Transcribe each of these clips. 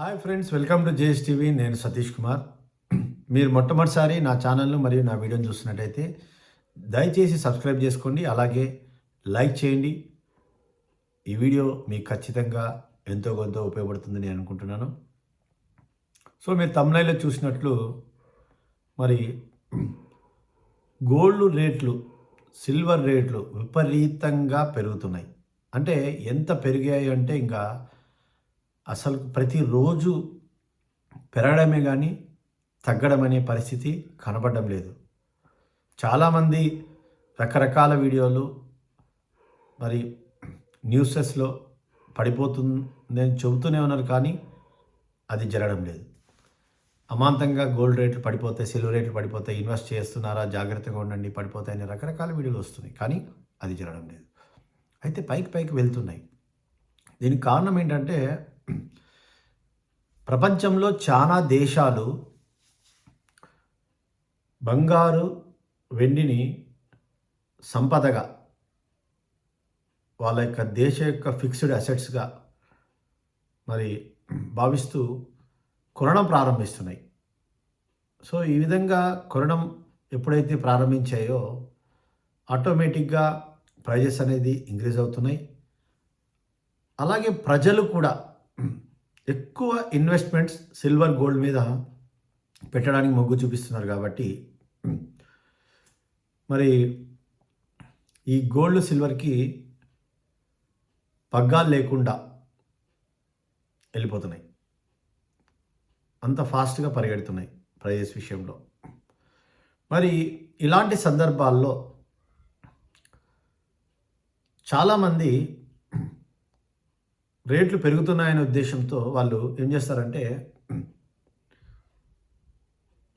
Hi friends welcome to JS TV నేను సతీష్ కుమార్. మీరు మొట్టమొదటిసారి నా ఛానల్ను మరియు నా వీడియోని చూస్తున్నట్టయితే దయచేసి సబ్స్క్రైబ్ చేసుకోండి అలాగే లైక్ చేయండి. ఈ వీడియో మీకు ఖచ్చితంగా ఎంతో కొంత ఉపయోగపడుతుందని నేను అనుకుంటున్నాను. సో మీరు తమిళలో చూసినట్లు మరి గోల్డ్ రేట్లు సిల్వర్ రేట్లు విపరీతంగా పెరుగుతున్నాయి. అంటే ఎంత పెరిగాయి అంటే ఇంకా అసలు ప్రతిరోజు పెరగడమే కానీ తగ్గడం అనే పరిస్థితి కనబడడం లేదు. చాలామంది రకరకాల వీడియోలు మరి న్యూసెస్లో పడిపోతుందని చెబుతూనే ఉన్నారు కానీ అది జరగడం లేదు. అమాంతంగా గోల్డ్ రేట్లు పడిపోతాయి సిల్వర్ రేట్లు పడిపోతాయి ఇన్వెస్ట్ చేస్తున్నారా జాగ్రత్తగా ఉండండి పడిపోతాయని రకరకాల వీడియోలు వస్తున్నాయి కానీ అది జరగడం లేదు. అయితే పైకి పైకి వెళ్తున్నాయి. దీనికి కారణం ఏంటంటే ప్రపంచంలో చాలా దేశాలు బంగారు వెండిని సంపదగా వాళ్ళ యొక్క దేశ యొక్క ఫిక్స్డ్ అసెట్స్గా మరి భావిస్తూ కొనడం ప్రారంభిస్తున్నాయి. సో ఈ విధంగా కొనడం ఎప్పుడైతే ప్రారంభించాయో ఆటోమేటిక్గా ప్రైజెస్ అనేది ఇంక్రీజ్ అవుతున్నాయి. అలాగే ప్రజలు కూడా ఎక్కువ ఇన్వెస్ట్మెంట్స్ సిల్వర్ గోల్డ్ మీద పెట్టడానికి మొగ్గు చూపిస్తున్నారు కాబట్టి మరి ఈ గోల్డ్ సిల్వర్కి పగ్గాలు లేకుండా వెళ్ళిపోతున్నాయి. అంత ఫాస్ట్గా పరిగెడుతున్నాయి ప్రైజెస్ విషయంలో. మరి ఇలాంటి సందర్భాల్లో చాలామంది రేట్లు పెరుగుతున్నాయనే ఉద్దేశంతో వాళ్ళు ఏం చేస్తారంటే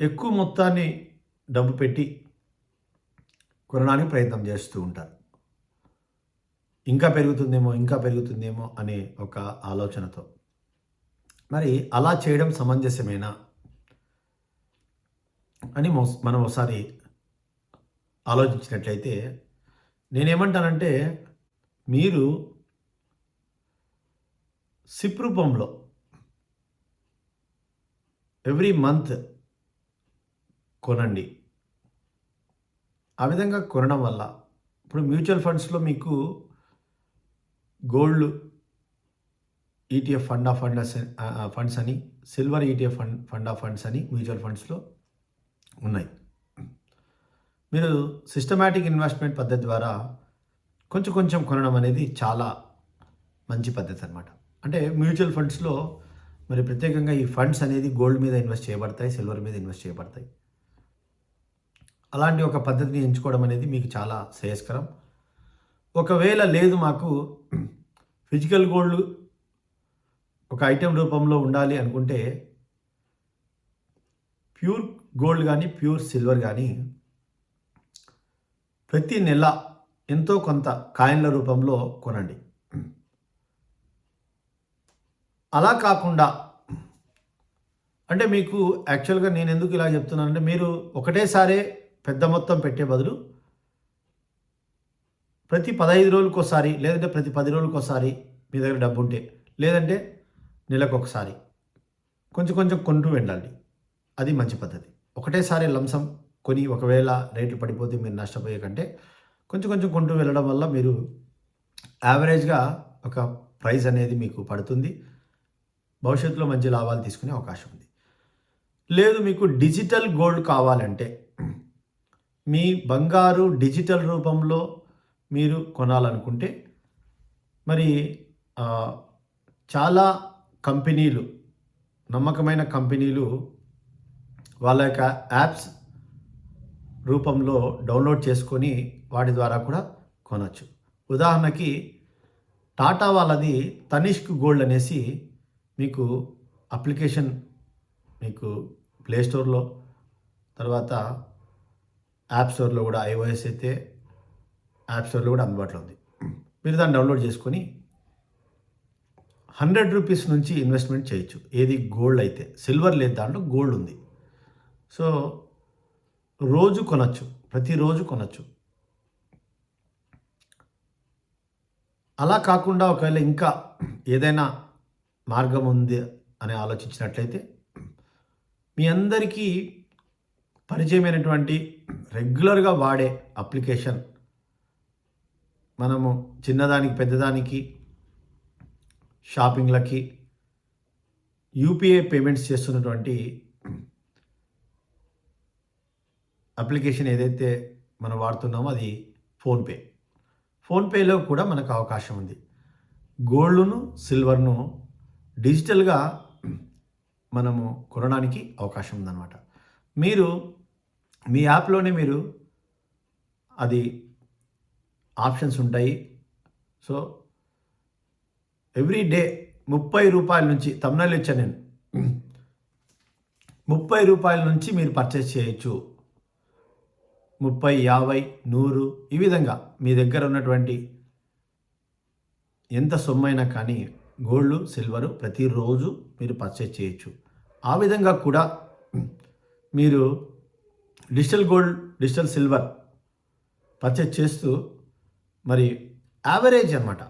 ఎక్కువ మొత్తాన్ని డబ్బు పెట్టి కొనడానికి ప్రయత్నం చేస్తూ ఉంటారు. ఇంకా పెరుగుతుందేమో ఇంకా పెరుగుతుందేమో అనే ఒక ఆలోచనతో. మరి అలా చేయడం సమంజసమేనా అని మనం ఒకసారి ఆలోచించినట్లయితే నేనేమంటానంటే మీరు సిప్ రూపంలో. ఎవ్రీ మంత్ కొనండి. ఆ విధంగా కొనడం వల్ల ఇప్పుడు మ్యూచువల్ ఫండ్స్లో మీకు gold ETF fund of funds funds అని silver ETF fund fund of funds అని మ్యూచువల్ ఫండ్స్లో ఉన్నాయి. మీరు సిస్టమాటిక్ ఇన్వెస్ట్మెంట్ పద్ధతి ద్వారా కొంచెం కొంచెం కొనడం అనేది చాలా మంచి పద్ధతి అనమాట అంటే మ్యూచువల్ ఫండ్స్లో మరి ప్రత్యేకంగా ఈ ఫండ్స్ అనేది గోల్డ్ మీద ఇన్వెస్ట్ చేయబడతాయి సిల్వర్ మీద ఇన్వెస్ట్ చేయబడతాయి. అలాంటి ఒక పద్ధతిని ఎంచుకోవడం అనేది మీకు చాలా శ్రేయస్కరం. ఒకవేళ లేదు మాకు ఫిజికల్ గోల్డ్ ఒక ఐటెం రూపంలో ఉండాలి అనుకుంటే ప్యూర్ గోల్డ్ కానీ ప్యూర్ సిల్వర్ కానీ ప్రతి నెల ఎంతో కొంత కాయిన్ల రూపంలో కొనండి. అలా కాకుండా అంటే మీకు యాక్చువల్గా నేను ఎందుకు ఇలా చెప్తున్నానంటే మీరు ఒకటేసారే పెద్ద మొత్తం పెట్టే బదులు ప్రతి పదహైదు రోజులకోసారి లేదంటే ప్రతి పది రోజులకోసారి మీ దగ్గర డబ్బు ఉంటే లేదంటే నెలకు ఒకసారి కొంచెం కొంచెం కొంటూ వెళ్ళండి. అది మంచి పద్ధతి. ఒకటేసారి లంసం కొని ఒకవేళ రేట్లు పడిపోతే మీరు నష్టపోయే కంటే కొంచెం కొంచెం కొంటూ వెళ్ళడం వల్ల మీరు యావరేజ్గా ఒక ప్రైస్ అనేది మీకు పడుతుంది. భవిష్యత్తులో మంచి లాభాలు తీసుకునే అవకాశం ఉంది. లేదు మీకు డిజిటల్ గోల్డ్ కావాలంటే మీ బంగారు డిజిటల్ రూపంలో మీరు కొనాలనుకుంటే మరి చాలా కంపెనీలు నమ్మకమైన కంపెనీలు వాళ్ళ యొక్క యాప్స్ రూపంలో డౌన్లోడ్ చేసుకొని వాటి ద్వారా కూడా కొనవచ్చు ఉదాహరణకి టాటా వాళ్ళది తనిష్క్ గోల్డ్ అనేసి మీకు అప్లికేషన్ మీకు ప్లే స్టోర్లో తర్వాత యాప్ స్టోర్లో కూడా ఐఓఎస్ అయితే యాప్ స్టోర్లో కూడా అందుబాటులో ఉంది. మీరు దాన్ని డౌన్లోడ్ చేసుకొని హండ్రెడ్ రూపీస్ నుంచి ఇన్వెస్ట్మెంట్ చేయొచ్చు. ఏది గోల్డ్ అయితే సిల్వర్ లేదు దాంట్లో గోల్డ్ ఉంది. సో రోజు కొనచ్చు ప్రతిరోజు కొనచ్చు. అలా కాకుండా ఒకవేళ ఇంకా ఏదైనా మార్గం ఉంది అని ఆలోచించినట్లయితే మీ అందరికీ పరిచయమైనటువంటి రెగ్యులర్గా వాడే అప్లికేషన్ మనము చిన్నదానికి పెద్దదానికి షాపింగ్లకి యూపీఐ పేమెంట్స్ చేస్తున్నటువంటి అప్లికేషన్ ఏదైతే మనం వాడుతున్నామో అది ఫోన్పే. ఫోన్పేలో కూడా మనకు అవకాశం ఉంది. గోల్డ్ను సిల్వర్ను డిజిటల్గా మనము కొనడానికి అవకాశం ఉందన్నమాట. మీరు మీ యాప్లోనే మీరు అది ఆప్షన్స్ ఉంటాయి. సో ఎవ్రీ డే ముప్పై రూపాయల నుంచి తమిళనాడు ఇచ్చాను నేను. ముప్పై రూపాయల నుంచి మీరు పర్చేస్ చేయొచ్చు. ముప్పై యాభై నూరు ఈ విధంగా మీ దగ్గర ఉన్నటువంటి ఎంత సొమ్మైనా కానీ గోల్డ్ సిల్వరు ప్రతిరోజు మీరు పర్చేస్ చేయొచ్చు. ఆ విధంగా కూడా మీరు digital gold digital silver purchase చేస్తూ మరి యావరేజ్ అనమాట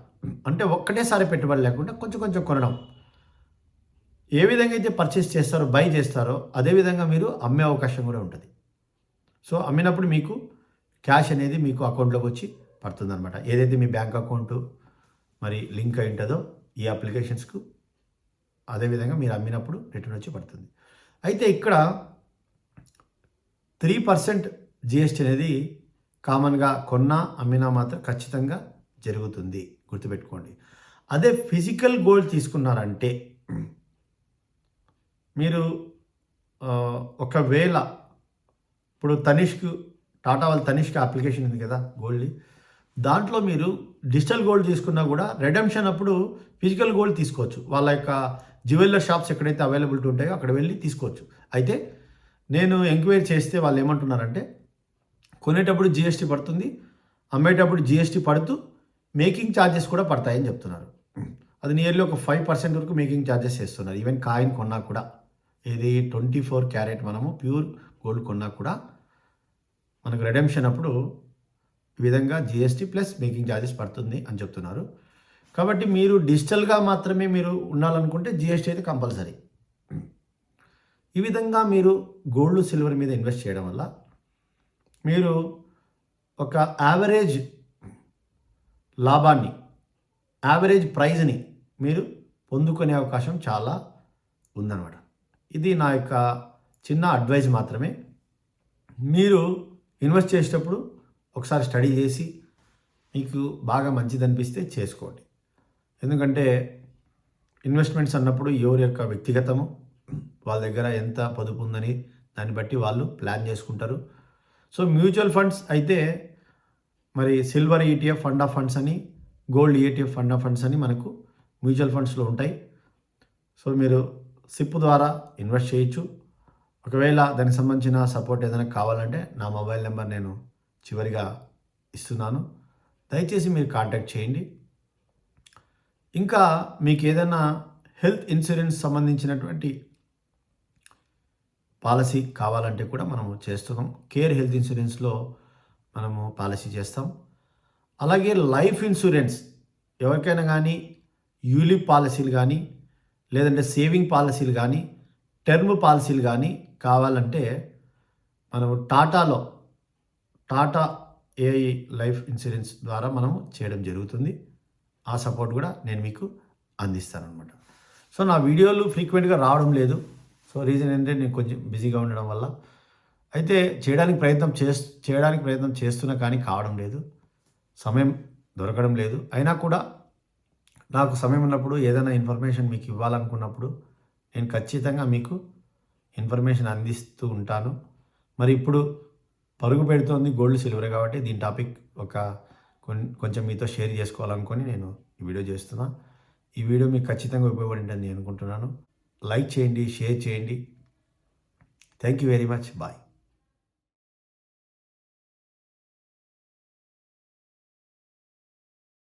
అంటే ఒక్కటేసారి పెట్టుబడి లేకుండా కొంచెం కొంచెం కొనడం. ఏ విధంగా అయితే పర్చేస్ చేస్తారో బై చేస్తారో అదేవిధంగా మీరు అమ్మే అవకాశం కూడా ఉంటుంది. సో అమ్మినప్పుడు మీకు క్యాష్ అనేది మీకు అకౌంట్లోకి వచ్చి పడుతుంది అనమాట ఏదైతే మీ బ్యాంక్ అకౌంట్ మరి లింక్ అయి ఉంటుందో ఈ అప్లికేషన్స్కు అదేవిధంగా మీరు అమ్మినప్పుడు రిటర్న్ వచ్చి పడుతుంది. అయితే ఇక్కడ త్రీ పర్సెంట్ జిఎస్టీ అనేది కామన్గా కొన్నా అమ్మినా మాత్రం ఖచ్చితంగా జరుగుతుంది. గుర్తుపెట్టుకోండి. అదే ఫిజికల్ గోల్డ్ తీసుకున్నారంటే మీరు ఒకవేళ ఇప్పుడు తనిష్క్ టాటా వాళ్ళ తనిష్క్ అప్లికేషన్ ఉంది కదా గోల్డ్ దాంట్లో మీరు డిజిటల్ గోల్డ్ తీసుకున్నా కూడా రెడమ్షన్ అప్పుడు ఫిజికల్ గోల్డ్ తీసుకోవచ్చు. వాళ్ళ యొక్క జ్యువెలర్ షాప్స్ ఎక్కడైతే అవైలబిలిటీ ఉంటాయో అక్కడ వెళ్ళి తీసుకోవచ్చు. అయితే నేను ఎంక్వైరీ చేస్తే వాళ్ళు ఏమంటున్నారంటే కొనేటప్పుడు జిఎస్టీ పడుతుంది అమ్మేటప్పుడు జిఎస్టీ పడుతూ మేకింగ్ ఛార్జెస్ కూడా పడతాయని చెప్తున్నారు. అది నియర్లీ ఒక ఫైవ్ పర్సెంట్ వరకు మేకింగ్ ఛార్జెస్ చేస్తున్నారు. ఈవెన్ కాయిన్ కొన్నా కూడా ఇది ట్వంటీ ఫోర్ క్యారెట్ మనము ప్యూర్ గోల్డ్ కొన్నా కూడా మనకు రెడెంప్షన్ అప్పుడు విధంగా జిఎస్టీ ప్లస్ మేకింగ్ ఛార్జెస్ పడుతుంది అని చెప్తున్నారు. కాబట్టి మీరు డిజిటల్గా మాత్రమే మీరు ఉండాలనుకుంటే జిఎస్టీ అయితే కంపల్సరీ. ఈ విధంగా మీరు గోల్డ్ సిల్వర్ మీద ఇన్వెస్ట్ చేయడం వల్ల మీరు ఒక యావరేజ్ లాభాన్ని యావరేజ్ ప్రైజ్ని మీరు పొందుకునే అవకాశం చాలా ఉందన్నమాట. ఇది నా యొక్క చిన్న అడ్వైజ్ మాత్రమే. మీరు ఇన్వెస్ట్ చేసేటప్పుడు ఒకసారి స్టడీ చేసి మీకు బాగా మంచిది అనిపిస్తే చేసుకోండి. ఎందుకంటే ఇన్వెస్ట్మెంట్స్ అన్నప్పుడు ఎవరి యొక్క వ్యక్తిగతము వాళ్ళ దగ్గర ఎంత పొదుపు ఉందని దాన్ని బట్టి వాళ్ళు ప్లాన్ చేసుకుంటారు. సో మ్యూచువల్ ఫండ్స్ అయితే మరి silver ETF fund of funds అని gold ETF fund of funds అని మనకు మ్యూచువల్ ఫండ్స్లో ఉంటాయి. సో మీరు సిప్ ద్వారా ఇన్వెస్ట్ చేయొచ్చు. ఒకవేళ దానికి సంబంధించిన సపోర్ట్ ఏదైనా కావాలంటే నా మొబైల్ నెంబర్ నేను చివరిగా ఇస్తున్నాను. దయచేసి మీరు కాంటాక్ట్ చేయండి. ఇంకా మీకు ఏదైనా హెల్త్ ఇన్సూరెన్స్ సంబంధించినటువంటి పాలసీ కావాలంటే కూడా మనము చేస్తున్నాం. కేర్ హెల్త్ ఇన్సూరెన్స్లో మనము పాలసీ చేస్తాం. అలాగే లైఫ్ ఇన్సూరెన్స్ ఎవరికైనా కానీ యూలిప్ పాలసీలు కానీ లేదంటే సేవింగ్ పాలసీలు కానీ టర్మ్ పాలసీలు కానీ కావాలంటే మనము టాటాలో టాటా ఏఐ లైఫ్ ఇన్సూరెన్స్ ద్వారా మనము చేయడం జరుగుతుంది. ఆ సపోర్ట్ కూడా నేను మీకు అందిస్తాను అనమాట సో నా వీడియోలు ఫ్రీక్వెంట్గా రావడం లేదు. సో రీజన్ ఏంటంటే నేను కొంచెం బిజీగా ఉండడం వల్ల. అయితే చేయడానికి ప్రయత్నం చేస్ చేయడానికి ప్రయత్నం చేస్తున్నా కానీ కావడం లేదు. సమయం దొరకడం లేదు. అయినా కూడా నాకు సమయం ఉన్నప్పుడు ఏదైనా ఇన్ఫర్మేషన్ మీకు ఇవ్వాలనుకున్నప్పుడు నేను ఖచ్చితంగా మీకు ఇన్ఫర్మేషన్ అందిస్తూ ఉంటాను. మరి ఇప్పుడు పరుగు పెడుతోంది గోల్డ్ సిల్వర్ కాబట్టి దీని టాపిక్ ఒక కొంచెం మీతో షేర్ చేసుకోవాలనుకొని నేను ఈ వీడియో చేస్తున్నా. ఈ వీడియో మీకు ఖచ్చితంగా ఉపయోగపడిందని నేను అనుకుంటున్నాను. లైక్ చేయండి షేర్ చేయండి. Thank you very much. Bye.